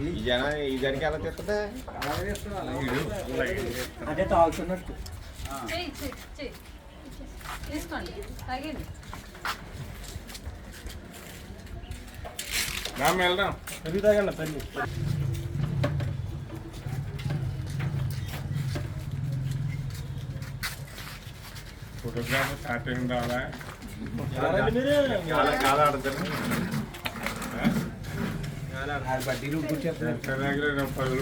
ఈ జన ఈ జనకి ఎలా తెస్తుంది అదే తాగుతున్నట్టు. తీసుకోండి తాగండి వెళ్దాం. తాగండి పెరుగు. ఫోటోగ్రాఫర్ స్టార్ట్ అయింది రావాలా మీరు? కాల ఆడతారు బడ్డీలు కూర్చోరు పది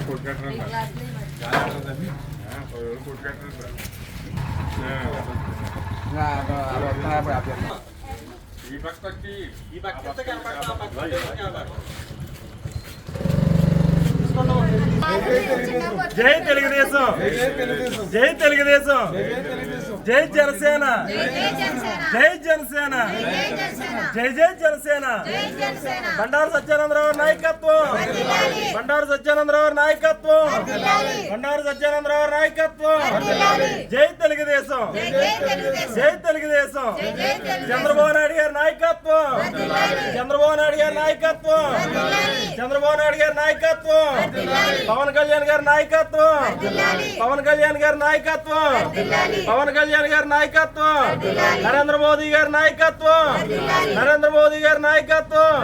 ఈ పక్కకి ఈ పక్క ఆ పక్క కనపడతా జై తెలుగుదేశం. జై తెలుగుదేశం. జై జనసేన. జై జనసేన. జై జై జనసేన. బండారు సత్యానందరావు నాయకత్వం. బండారు సత్యానందరావు నాయకత్వం. బండారు సత్యానందరావు నాయకత్వం. జై తెలుగుదేశం. జై తెలుగుదేశం. చంద్రబాబు నాయుడు గారి నాయకత్వం. చంద్రబాబు నాయుడు గారి నాయకత్వం. చంద్రబాబు నాయుడు గారి నాయకత్వం. పవన్ కళ్యాణ్ గారి నాయకత్వం. పవన్ కళ్యాణ్ గారి నాయకత్వం. పవన్ కళ్యాణ్ గారి నాయకత్వం. నరేంద్ర మోదీ గారి నాయకత్వం. నరేంద్ర మోదీ గారి నాయకత్వం.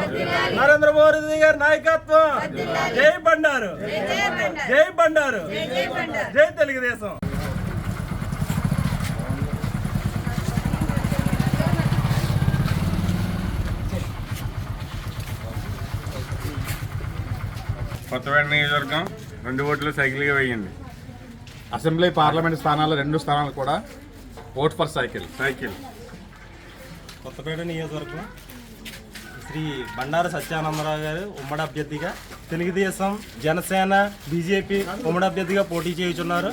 నరేంద్ర మోదీ గారి నాయకత్వం. జై బండారు. జై బండారు. జై తెలుగుదేశం. కొత్తపేట నియోజకవర్గం రెండు ఓట్లు సైకిల్గా వేయండి. అసెంబ్లీ పార్లమెంట్ స్థానాలు రెండు స్థానాలు కూడా vote for cycle cycle Kothapeta నియోజకవర్గం శ్రీ బండారు సత్యానందరావు గారు ఉమ్మడి అభ్యర్థిగా తెలుగుదేశం జనసేన బీజేపీ ఉమ్మడి అభ్యర్థిగా పోటీ చేయుచున్నారు.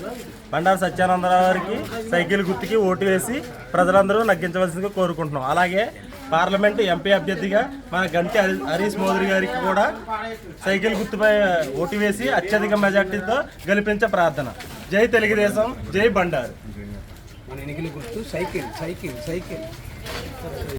బండారు సత్యానందరావు గారికి సైకిల్ గుర్తుకి ఓటు వేసి ప్రజలందరూ నగ్గించవలసిందిగా కోరుకుంటున్నాం. అలాగే పార్లమెంటు ఎంపీ అభ్యర్థిగా మన గంటి హరీష్ మోదీ గారికి కూడా సైకిల్ గుర్తుపై ఓటు వేసి అత్యధిక మెజార్టీతో గెలిపించే ప్రార్థన. జై తెలుగుదేశం జై బండారు. మన ఎన్నికల గుర్తు సైకిల్ సైకిల్ సైకిల్.